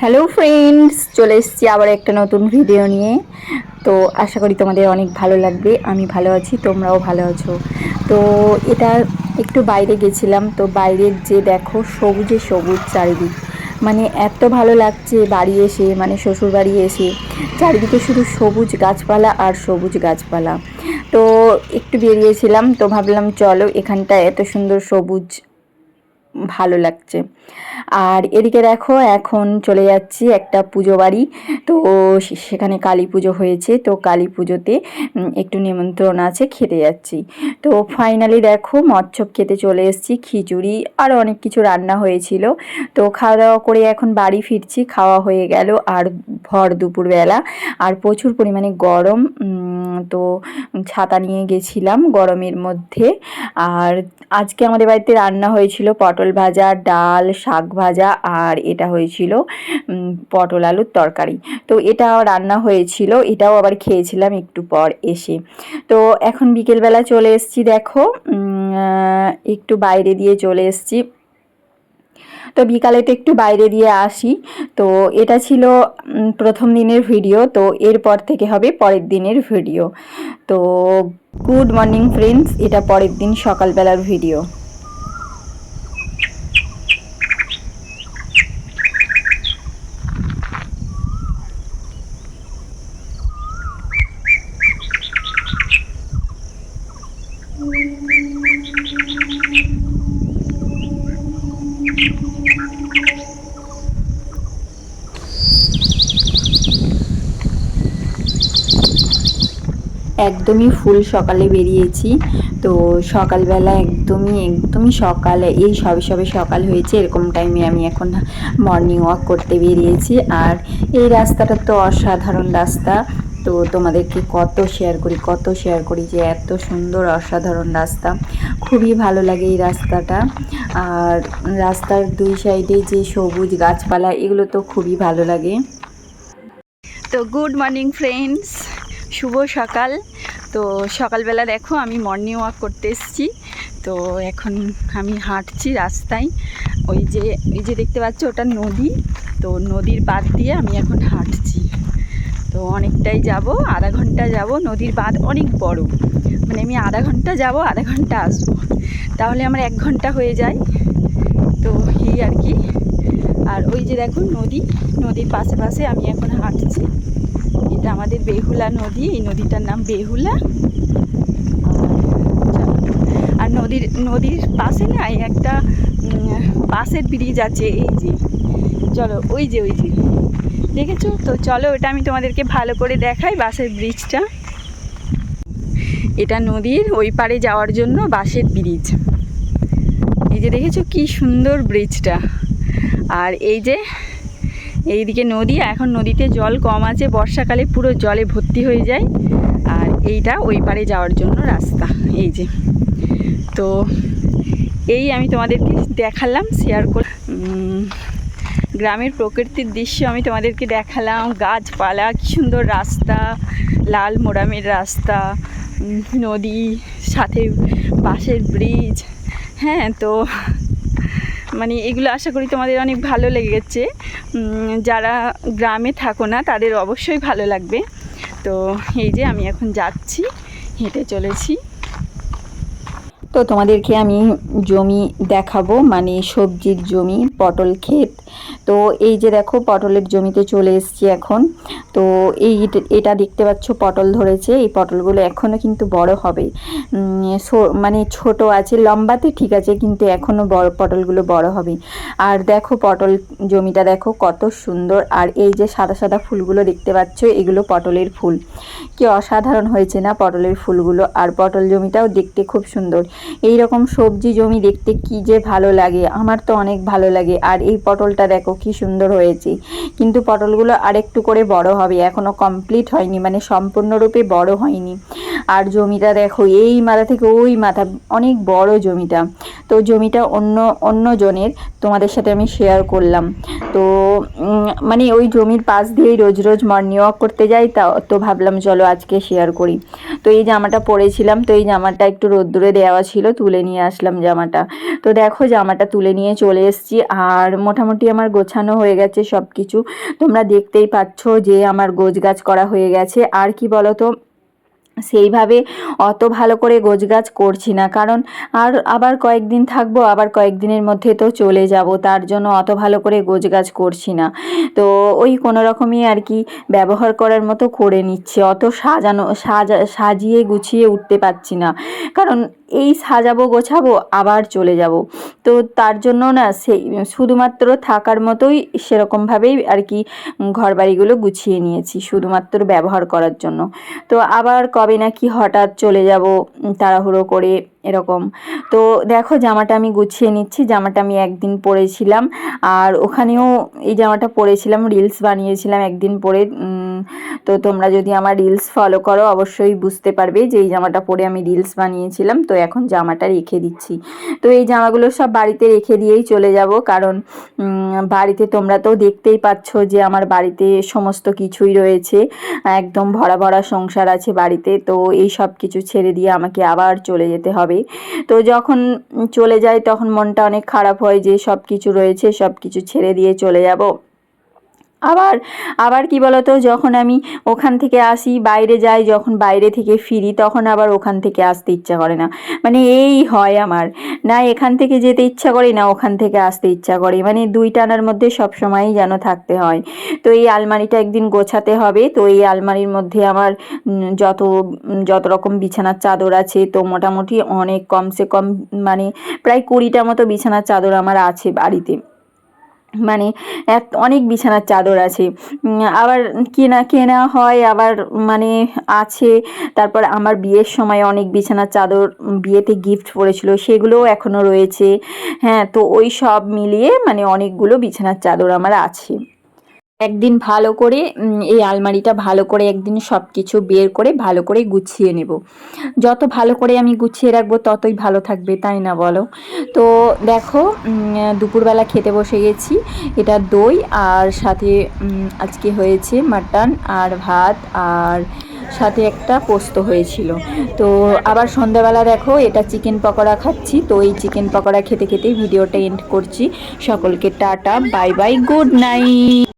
Hello friends চলে এসেছি আবার একটা নতুন ভিডিও নিয়ে। তো আশা করি তোমাদের অনেক ভালো লাগবে। আমি ভালো আছি, তোমরাও ভালো আছো। তো এটা একটু বাইরে গেছিলাম। তো বাইরের যে দেখো, সবুজে সবুজ চারিদিক। মানে এত ভালো লাগছে বাড়ি এসে মানে শ্বশুর বাড়ি এসে। চারিদিকে শুধু সবুজ গাছপালা আর সবুজ গাছপালা। তো একটু বেরিয়েছিলাম, তো ভাবলাম চলো এখানটা এত সুন্দর সবুজ ভালো লাগছে। আর এদিকে দেখো, এখন চলে যাচ্ছি একটা পুজো বাড়ি। তো সেখানে কালী পুজো হয়েছে। তো কালী পুজোতে একটু নিমন্ত্রণ আছে, খেতে যাচ্ছি। তো ফাইনালি দেখো মচ্ছপ খেতে চলে এসেছি, খিচুড়ি আর অনেক কিছু রান্না হয়েছিল। তো খাওয়া দাওয়া করে এখন বাড়ি ফিরছি, খাওয়া হয়ে গেল। আর ভর দুপুরবেলা। আর প্রচুর পরিমাণে গরম তো ছাতা নিয়ে গেছিলাম গরমের মধ্যে। আর আজকে আমাদের বাড়িতে রান্না হয়েছিল পটল ভাজা, ডাল, শাক ভাজা, আর এটা হয়েছিল পটল আলুর তরকারি। তো এটা রান্না হয়েছিল, এটাও আবার খেয়েছিলাম একটু পর এসে। তো এখন বিকেলবেলা চলে এসেছি দেখো একটু বাইরে দিয়ে চলে এসেছি। তো বিকালেতে একটু বাইরে দিয়ে আসি। তো এটা ছিল প্রথম দিনের ভিডিও। তো এরপর থেকে হবে পরের দিনের ভিডিও। তো গুড মর্নিং ফ্রেন্ডস, এটা পরের দিন সকালবেলার ভিডিও। একদমই ফুল সকালে বেরিয়েছি। তো সকালবেলা একদমই একদমই সকালে, এই সবে সবে সকাল হয়েছে, এরকম টাইমে আমি এখন মর্নিং ওয়াক করতে বেরিয়েছি। আর এই রাস্তাটা তো অসাধারণ রাস্তা। তো তোমাদেরকে কত শেয়ার করি, কত শেয়ার করি যে এত সুন্দর অসাধারণ রাস্তা। খুবই ভালো লাগে এই রাস্তাটা। আর রাস্তার দুই সাইডে যে সবুজ গাছপালা, এগুলো তো খুবই ভালো লাগে। তো গুড মর্নিং ফ্রেন্ডস শুভ সকাল। তো সকালবেলা দেখো, আমি মর্নিং ওয়াক করতে এসেছি। তো এখন আমি হাঁটছি রাস্তায়। ওই যে ওই যে দেখতে পাচ্ছ, ওটা নদী। তো নদীর বাঁধ দিয়ে আমি এখন হাঁটছি। তো অনেকটাই যাব, আধা ঘণ্টা যাব। নদীর বাঁধ অনেক বড়। মানে আমি আধা ঘণ্টা যাব, আধা ঘণ্টা আসব। তাহলে আমার এক ঘণ্টা হয়ে যায়। তো এই আর কি। আর ওই যে দেখো নদী, নদীর পাশে পাশে আমি এখন হাঁটছি। এটা আমাদের বেহুলা নদী, এই নদীটার নাম বেহুলা। আর- নদীর নদীর পাশে না একটা বাঁশের ব্রিজ আছে, এই যে। চলো, ওই যে ওই যে। দেখেছ? তো চলো ওটা আমি তোমাদেরকে ভালো করে দেখাই বাসের ব্রিজটা এটা নদীর ওই পারে যাওয়ার জন্য বাঁশের ব্রিজ এই যে দেখেছ কি সুন্দর ব্রিজটা আর এই যে, এইদিকে নদী, এখন নদীতে জল কম আছে, বর্ষাকালে পুরো জলে ভর্তি হয়ে যায়। আর এইটা ওই পারে যাওয়ার জন্য রাস্তা, এই যে। তো এই আমি তোমাদেরকে দেখালাম শেয়ার করে গ্রামের প্রকৃতির দৃশ্য আমি তোমাদেরকে দেখালাম। গাছপালা, কী সুন্দর রাস্তা, লাল মোড়ামের রাস্তা নদী, সাথে বাঁশের ব্রিজ। হ্যাঁ তো মানে এগুলো আশা করি তোমাদের অনেক ভালো লেগেছে। যারা গ্রামে থাকো না, তাদের অবশ্যই ভালো লাগবে। তো এই যে আমি এখন যাচ্ছি, হেঁটে চলেছি। তো তোমাদেরকে আমি জমি দেখাবো মানে সবজির জমি, পটল ক্ষেত। তো এই যে দেখো, পটলের জমিতে চলে এসেছি এখন। তো এই এটা দেখতে পাচ্ছ, পটল ধরেছে। এই পটলগুলো এখনও কিন্তু বড় হবে। মানে ছোট আছে, লম্বাতে ঠিক আছে, কিন্তু এখনও বড়, পটলগুলো বড় হবে। আর দেখো, পটল জমিটা দেখো, কত সুন্দর। আর এই যে সাদা সাদা ফুলগুলো দেখতে পাচ্ছ, এগুলো পটলের ফুল। কি অসাধারণ হয়েছে না, পটলের ফুলগুলো। আর পটল জমিটাও দেখতে খুব সুন্দর। এই রকম সবজি জমি দেখতে কি যে ভালো লাগে। আমার তো অনেক ভালো লাগে। আর এই পটলটা দেখো কি সুন্দর হয়েছে। কিন্তু পটলগুলো আরেকটু করে বড় হবে। এখনও কমপ্লিট হয়নি। মানে সম্পূর্ণরূপে বড় হয়নি। আর জমিটা দেখো, এই মাথা থেকে ওই মাথা, অনেক বড় জমিটা। তো জমিটা অন্য অন্য জনের তোমাদের সাথে আমি শেয়ার করলাম। তো মানে ওই জমির পাশ দিয়েই রোজ রোজ মর্নিং ওয়াক করতে যাই। তা, তো ভাবলাম চলো আজকে শেয়ার করি। তো এই জামাটা পরেছিলাম। তো এই জামাটা একটু রোদ্দুরে দেওয়া ছিল, তুলে নিয়ে আসলাম জামাটা। তো দেখো জামাটা তুলে নিয়ে চলে এসেছি, আর মোটামুটি আমার গোছানো হয়ে গেছে সব কিছু তোমরা দেখতেই পাচ্ছ যে আমার গোছ গাছ করা হয়ে গেছে। আর কি বলো তো সেইভাবে অত ভালো করে গোছগাছ করছি না। কারণ আর আবার কয়েকদিন থাকব, আবার কয়েকদিনের মধ্যে তো চলে যাব, তার জন্য অত ভালো করে গোছগাছ করছি না। তো ওই কোনো রকমই আর কি ব্যবহার করার মতো করে নিচ্ছে, অত সাজানো, সাজা, সাজিয়ে গুছিয়ে উঠতে পারছি না। কারণ এই সাজাবো, গোছাবো, আবার চলে যাব। তো তার জন্য না সেই, শুধুমাত্র থাকার মতোই সেরকমভাবেই আর কি ঘর বাড়িগুলো গুছিয়ে নিয়েছি, শুধুমাত্র ব্যবহার করার জন্য। তো আবার কবে নাকি হঠাৎ চলে যাব তাড়াহুড়ো করে, এরকম। তো দেখো, জামাটা আমি গুছিয়ে নিচ্ছি, জামাটা আমি একদিন পরেছিলাম। আর ওখানেও এই জামাটা পরেছিলাম, রিলস বানিয়েছিলাম একদিন পরে তো তোমরা যদি আমার রিলস ফলো করো, অবশ্যই বুঝতে পারবে যে এই জামাটা পরে আমি রিলস বানিয়েছিলাম। তো এখন জামাটা রেখে দিচ্ছি। তো এই জামাগুলো সব বাড়িতে রেখে দিয়েই চলে যাব। কারণ বাড়িতে তোমরা তো দেখতেই পাচ্ছ যে আমার বাড়িতে সমস্ত কিছুই রয়েছে। একদম ভরা ভরা সংসার আছে বাড়িতে। তো এই সব কিছু ছেড়ে দিয়ে আমাকে আবার চলে যেতে হবে। তো যখন চলে যাই, তখন মনটা অনেক খারাপ হয় যে সব কিছু রয়েছে, সব কিছু ছেড়ে দিয়ে চলে যাব। আবার আবার কি বলতো, যখন আমি ওখান থেকে আসি, বাইরে যাই, যখন বাইরে থেকে ফিরি, তখন আবার ওখান থেকে আসতে ইচ্ছা করে না। মানে এই হয় আমার। না এখান থেকে যেতে ইচ্ছা করে, না ওখান থেকে আসতে ইচ্ছা করে। মানে দুই টানার মধ্যে সব সময়ই যেন থাকতে হয়। তো এই আলমারিটা একদিন গোছাতে হবে। তো এই আলমারির মধ্যে আমার যত যত রকম বিছানার চাদর আছে, তো মোটামুটি অনেক কমসে কম মানে প্রায় কুড়িটা মতো বিছানার চাদর আমার আছে বাড়িতে। মানে এত, অনেক বিছানার চাদর আছে। আবার কেনা কেনা হয়, আবার মানে আছে। তারপর আমার বিয়ের সময় অনেক বিছানার চাদর বিয়েতে গিফট পড়েছিল, সেগুলোও এখনও রয়েছে। হ্যাঁ তো ওই সব মিলিয়ে মানে অনেকগুলো বিছানার চাদর আমার আছে। একদিন ভালো করে এই আলমারিটা ভালো করে একদিন সব কিছু বের করে ভালো করে গুছিয়ে নেব। যত ভালো করে আমি গুছিয়ে রাখব, ততই ভালো থাকবে, তাই না বলো? তো দেখো দুপুরবেলা খেতে বসে গেছি। এটা দই আর সাথে আজকে হয়েছে মাটন আর ভাত আর সাথে একটা পোস্ত হয়েছিল। তো আবার সন্ধ্যাবেলা দেখো, এটা চিকেন পকোড়া খাচ্ছি। তো এই চিকেন পকোড়া খেতে খেতেই ভিডিওটা এন্ড করছি। সকলকে tata, bye bye, good night!